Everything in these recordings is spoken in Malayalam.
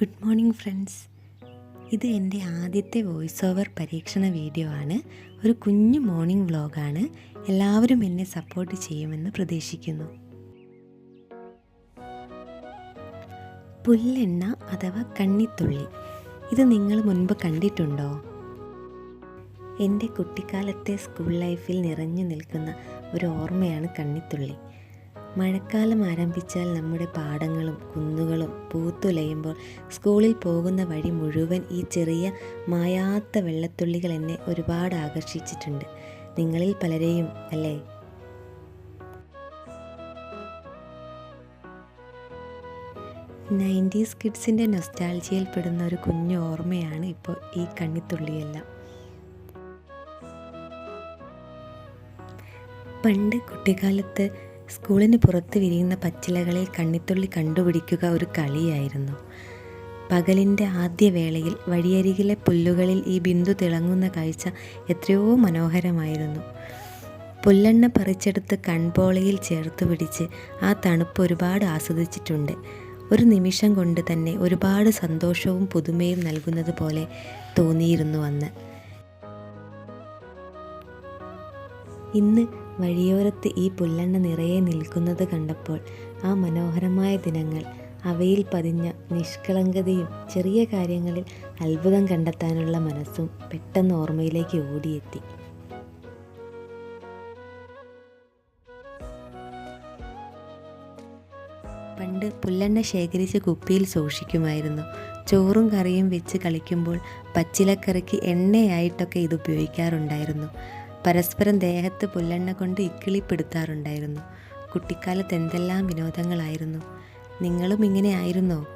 ഗുഡ് മോർണിംഗ് ഫ്രണ്ട്സ് ഇത് എന്റെ ആദ്യത്തെ വോയിസ് ഓവർ പരീക്ഷണ വീഡിയോ ആണ്. ഒരു കുഞ്ഞു മോർണിംഗ് വ്ലോഗാണ് എല്ലാവരും എന്നെ സപ്പോർട്ട് ചെയ്യുമെന്ന് പ്രതീക്ഷിക്കുന്നു. പുല്ലെണ്ണ അഥവാ കണ്ണിത്തുള്ളി. ഇത് നിങ്ങൾ മുൻപ് കണ്ടിട്ടുണ്ടോ? എന്റെ കുട്ടിക്കാലത്തെ സ്കൂൾ ലൈഫിൽ നിറഞ്ഞു നിൽക്കുന്ന ഒരു ഓർമ്മയാണ് കണ്ണിത്തുള്ളി. മഴക്കാലം ആരംഭിച്ചാൽ നമ്മുടെ പാടങ്ങളും കുന്നുകളും പൂത്തുലയുമ്പോൾ സ്കൂളിൽ പോകുന്ന വഴി മുഴുവൻ ഈ ചെറിയ മായാത്ത വെള്ളത്തുള്ളികൾ എന്നെ ഒരുപാട് ആകർഷിച്ചിട്ടുണ്ട്. നിങ്ങളിൽ പലരെയും അല്ലേ? നയന്റീസ് കിഡ്സിന്റെ നൊസ്റ്റാൾജിയിൽ പെടുന്ന ഒരു കുഞ്ഞു ഓർമ്മയാണ് ഇപ്പോൾ ഈ കണ്ണിത്തുള്ളിയെല്ലാം. പണ്ട് കുട്ടിക്കാലത്ത് സ്കൂളിന് പുറത്ത് വിരിയുന്ന പച്ചിലകളിൽ കണ്ണിത്തുള്ളി കണ്ടുപിടിക്കുക ഒരു കളിയായിരുന്നു. പകലിന്റെ ആദ്യ വേളയിൽ വഴിയരികിലെ പുല്ലുകളിൽ ഈ ബിന്ദു തിളങ്ങുന്ന കാഴ്ച എത്രയോ മനോഹരമായിരുന്നു. പുല്ലെണ്ണ പറിച്ചെടുത്ത് കൺപോളയിൽ ചേർത്ത് പിടിച്ച് ആ തണുപ്പ് ഒരുപാട് ആസ്വദിച്ചിട്ടുണ്ട്. ഒരു നിമിഷം കൊണ്ട് തന്നെ ഒരുപാട് സന്തോഷവും പുതുമയും നൽകുന്നത് പോലെ തോന്നിയിരുന്നു അന്ന്. ഇന്ന് വഴിയോരത്ത് ഈ പുല്ലെണ്ണ നിറയെ നിൽക്കുന്നത് കണ്ടപ്പോൾ ആ മനോഹരമായ ദിനങ്ങൾ അവയിൽ പതിഞ്ഞ നിഷ്കളങ്കതയും ചെറിയ കാര്യങ്ങളിൽ അത്ഭുതം കണ്ടെത്താനുള്ള മനസ്സും പെട്ടെന്ന് ഓർമ്മയിലേക്ക് ഓടിയെത്തി. പണ്ട് പുല്ലെണ്ണ ശേഖരിച്ച് കുപ്പിയിൽ സൂക്ഷിക്കുമായിരുന്നു. ചോറും കറിയും വെച്ച് കളിക്കുമ്പോൾ പച്ചിലക്കറിക്ക് എണ്ണയായിട്ടൊക്കെ ഇത് ഉപയോഗിക്കാറുണ്ടായിരുന്നു. പരസ്പരം ദേഹത്ത് പുല്ലെണ്ണ കൊണ്ട് ഇക്കിളിപ്പെടുത്താറുണ്ടായിരുന്നു. കുട്ടിക്കാലത്ത് എന്തെല്ലാം വിനോദങ്ങളായിരുന്നു. നിങ്ങളും ഇങ്ങനെ ആയിരുന്നോ?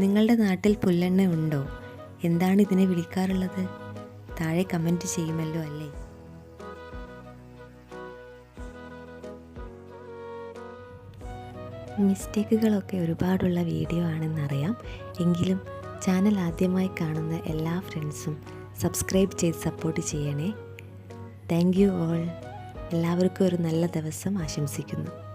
നിങ്ങളുടെ നാട്ടിൽ പുല്ലെണ്ണ ഉണ്ടോ? എന്താണ് ഇതിനെ വിളിക്കാറുള്ളത്? താഴെ കമന്റ് ചെയ്യുമല്ലോ അല്ലേ? മിസ്റ്റേക്കുകളൊക്കെ ഒരുപാടുള്ള വീഡിയോ ആണെന്നറിയാം. എങ്കിലും ചാനൽ ആദ്യമായി കാണുന്ന എല്ലാ ഫ്രണ്ട്സും സബ്സ്ക്രൈബ് ചെയ്ത് സപ്പോർട്ട് ചെയ്യണേ. Thank you all. എല്ലാവർക്കും ഒരു നല്ല ദിവസം ആശംസിക്കുന്നു.